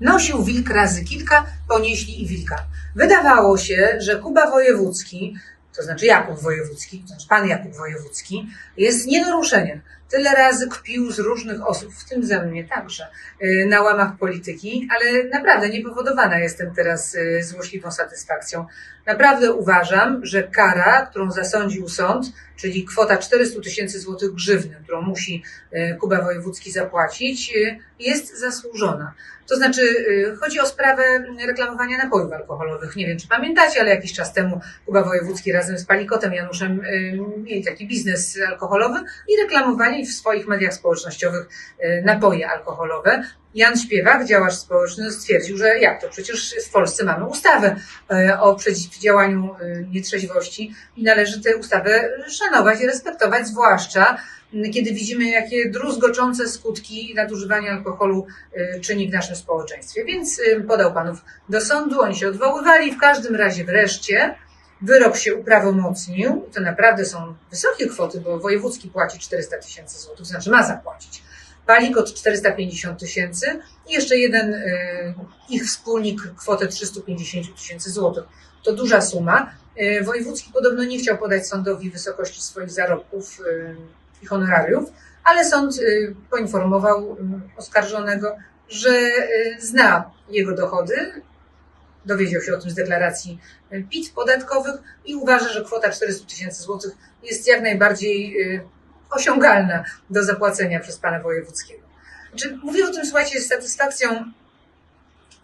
Nosił wilk razy kilka, ponieśli i wilka. Wydawało się, że Kuba Wojewódzki, to znaczy Jakub Wojewódzki, to znaczy pan Jakub Wojewódzki, jest nie do ruszenia. Tyle razy kpił z różnych osób, w tym ze mnie także, yy, na łamach polityki, ale naprawdę nie powodowana jestem teraz yy, złośliwą satysfakcją. Naprawdę uważam, że kara, którą zasądził sąd, czyli kwota 400 tysięcy złotych grzywny, którą musi yy, Kuba Wojewódzki zapłacić, jest zasłużona. To znaczy, chodzi o sprawę reklamowania napojów alkoholowych. Nie wiem, czy pamiętacie, ale jakiś czas temu Kuba Wojewódzki razem z Palikotem Januszem yy, mieli taki biznes alkoholowy i reklamowali w swoich mediach społecznościowych yy, napoje alkoholowe. Jan Śpiewak, działacz społeczny, stwierdził, że jak to, przecież w Polsce mamy ustawę yy, o przeciwdziałaniu nietrzeźwości i należy tę ustawę szanować i respektować, zwłaszcza kiedy widzimy, jakie druzgoczące skutki nadużywania alkoholu y, czyni w naszym społeczeństwie. Więc y, podał panów do sądu, oni się odwoływali. W każdym razie wreszcie wyrok się uprawomocnił. To naprawdę są wysokie kwoty, bo wojewódzki płaci 400 tysięcy złotych, znaczy ma zapłacić. Palikot 450 tysięcy i jeszcze jeden y, ich wspólnik kwotę 350 tysięcy złotych. To duża suma. Y, Wojewódzki podobno nie chciał podać sądowi wysokości swoich zarobków y, i honorariów, ale sąd y, poinformował y, oskarżonego, że y, zna jego dochody, dowiedział się o tym z deklaracji y, PIT podatkowych i uważa, że kwota 400 tysięcy złotych jest jak najbardziej y, osiągalna do zapłacenia przez pana wojewódzkiego. Znaczy, mówię o tym, słuchajcie, z satysfakcją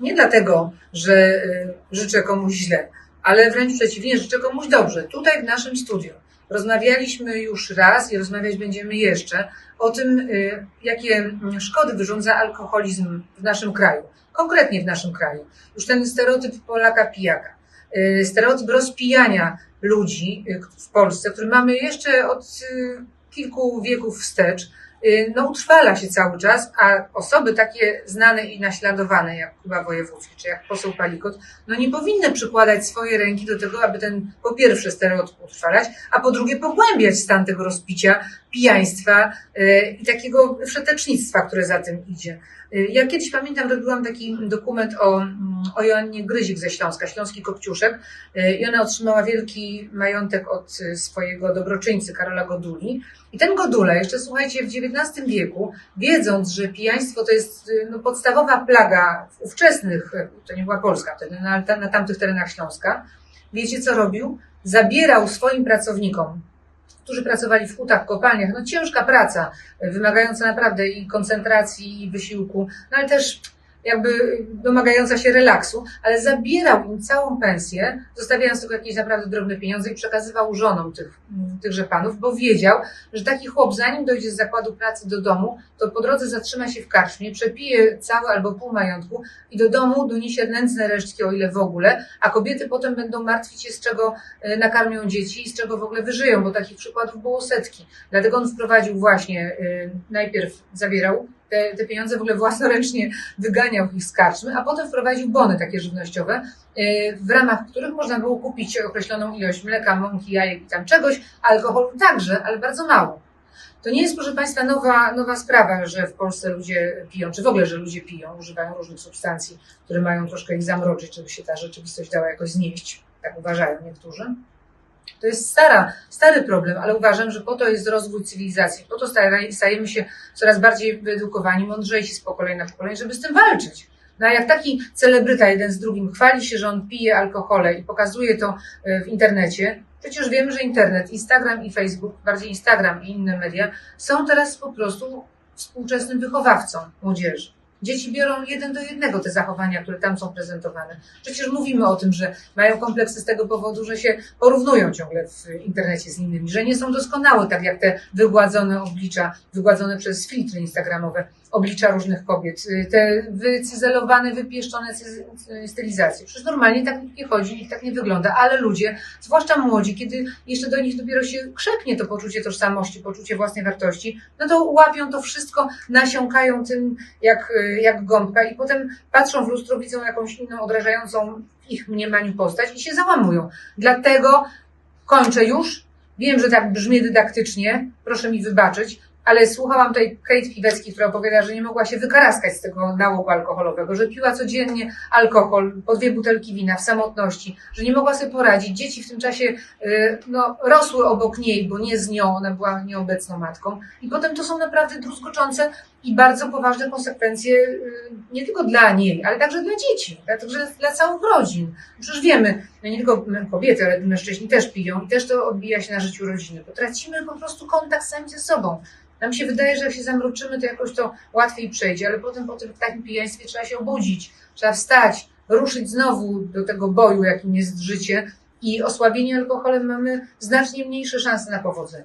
nie dlatego, że y, życzę komuś źle, ale wręcz przeciwnie, życzę komuś dobrze. Tutaj w naszym studiu rozmawialiśmy już raz i rozmawiać będziemy jeszcze o tym, y, jakie mm, szkody wyrządza alkoholizm w naszym kraju. Konkretnie w naszym kraju. Już ten stereotyp Polaka pijaka. Y, Stereotyp rozpijania ludzi y, w Polsce, który mamy jeszcze od kilku wieków wstecz, no utrwala się cały czas, a osoby takie znane i naśladowane jak Kuba Wojewódzki czy jak poseł Palikot, no nie powinny przykładać swoje ręki do tego, aby ten po pierwsze stereotyp utrwalać, a po drugie pogłębiać stan tego rozpicia, pijaństwa y, i takiego wszetecznictwa, które za tym idzie. Y, Ja kiedyś pamiętam, robiłam taki dokument o, mm, o Joannie Gryzik ze Śląska, Śląski Kopciuszek y, i ona otrzymała wielki majątek od y, swojego dobroczyńcy Karola Goduli. I ten Godula, jeszcze słuchajcie, w XIX wieku, wiedząc, że pijaństwo to jest y, no, podstawowa plaga w ówczesnych, y, to nie była Polska wtedy, na, na tamtych terenach Śląska, wiecie co robił? Zabierał swoim pracownikom, którzy pracowali w hutach, kopalniach, no ciężka praca, y, wymagająca naprawdę i koncentracji, i wysiłku, no ale też jakby domagająca się relaksu, ale zabierał im całą pensję, zostawiając tylko jakieś naprawdę drobne pieniądze i przekazywał żonom tych, tychże panów, bo wiedział, że taki chłop, zanim dojdzie z zakładu pracy do domu, to po drodze zatrzyma się w karczmie, przepije cały albo pół majątku i do domu doniesie nędzne resztki, o ile w ogóle, a kobiety potem będą martwić się, z czego e, nakarmią dzieci i z czego w ogóle wyżyją, bo takich przykładów było setki. Dlatego on wprowadził właśnie, y, najpierw zabierał te, te pieniądze w ogóle własnoręcznie wyganiał ich z karczmy, a potem wprowadził bony takie żywnościowe, y, w ramach których można było kupić określoną ilość mleka, mąki, jajek i tam czegoś, alkoholu także, ale bardzo mało. To nie jest, proszę Państwa, nowa, nowa sprawa, że w Polsce ludzie piją, czy w ogóle, że ludzie piją, używają różnych substancji, które mają troszkę ich zamroczyć, żeby się ta rzeczywistość dała jakoś znieść. Tak uważają niektórzy. To jest stara, stary problem, ale uważam, że po to jest rozwój cywilizacji, po to stajemy się coraz bardziej wyedukowani, mądrzejsi z pokolenia na pokolenie, żeby z tym walczyć. No a jak taki celebryta jeden z drugim chwali się, że on pije alkohole i pokazuje to e, w internecie, przecież wiemy, że internet, Instagram i Facebook, bardziej Instagram i inne media, są teraz po prostu współczesnym wychowawcą młodzieży. Dzieci biorą jeden do jednego te zachowania, które tam są prezentowane. Przecież mówimy o tym, że mają kompleksy z tego powodu, że się porównują ciągle w internecie z innymi, że nie są doskonałe, tak jak te wygładzone oblicza, wygładzone przez filtry instagramowe, oblicza różnych kobiet, y, te wycyzelowane, wypieszczone stylizacje. Przecież normalnie tak nie chodzi i tak nie wygląda, ale ludzie, zwłaszcza młodzi, kiedy jeszcze do nich dopiero się krzepnie to poczucie tożsamości, poczucie własnej wartości, no to łapią to wszystko, nasiąkają tym jak, y, jak gąbka i potem patrzą w lustro, widzą jakąś inną, odrażającą ich mniemaniu postać i się załamują. Dlatego kończę już. Wiem, że tak brzmi dydaktycznie, proszę mi wybaczyć, ale słuchałam tutaj Kate Piweckiej, która opowiada, że nie mogła się wykaraskać z tego nałogu alkoholowego, że piła codziennie alkohol, po dwie butelki wina w samotności, że nie mogła sobie poradzić. Dzieci w tym czasie y, no, rosły obok niej, bo nie z nią, ona była nieobecną matką. I potem to są naprawdę druzgoczące i bardzo poważne konsekwencje y, nie tylko dla niej, ale także dla dzieci, także dla całych rodzin. Przecież wiemy, no nie tylko kobiety, ale mężczyźni też piją i też to odbija się na życiu rodziny, bo tracimy po prostu kontakt sami ze sobą. Nam się wydaje, że jak się zamroczymy, to jakoś to łatwiej przejdzie, ale potem po tym takim pijaństwie trzeba się obudzić, trzeba wstać, ruszyć znowu do tego boju, jakim jest życie i osłabienie alkoholem mamy znacznie mniejsze szanse na powodzenie.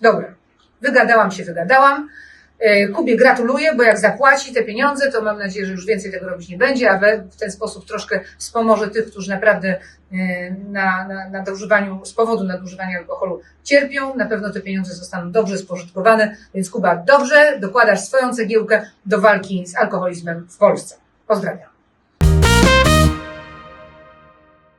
Dobra, wygadałam się, wygadałam. E, Kubie gratuluję, bo jak zapłaci te pieniądze, to mam nadzieję, że już więcej tego robić nie będzie, a we- w ten sposób troszkę wspomoże tych, którzy naprawdę e, na, na nadużywaniu, z powodu nadużywania alkoholu cierpią. Na pewno te pieniądze zostaną dobrze spożytkowane, więc Kuba, dobrze dokładasz swoją cegiełkę do walki z alkoholizmem w Polsce. Pozdrawiam.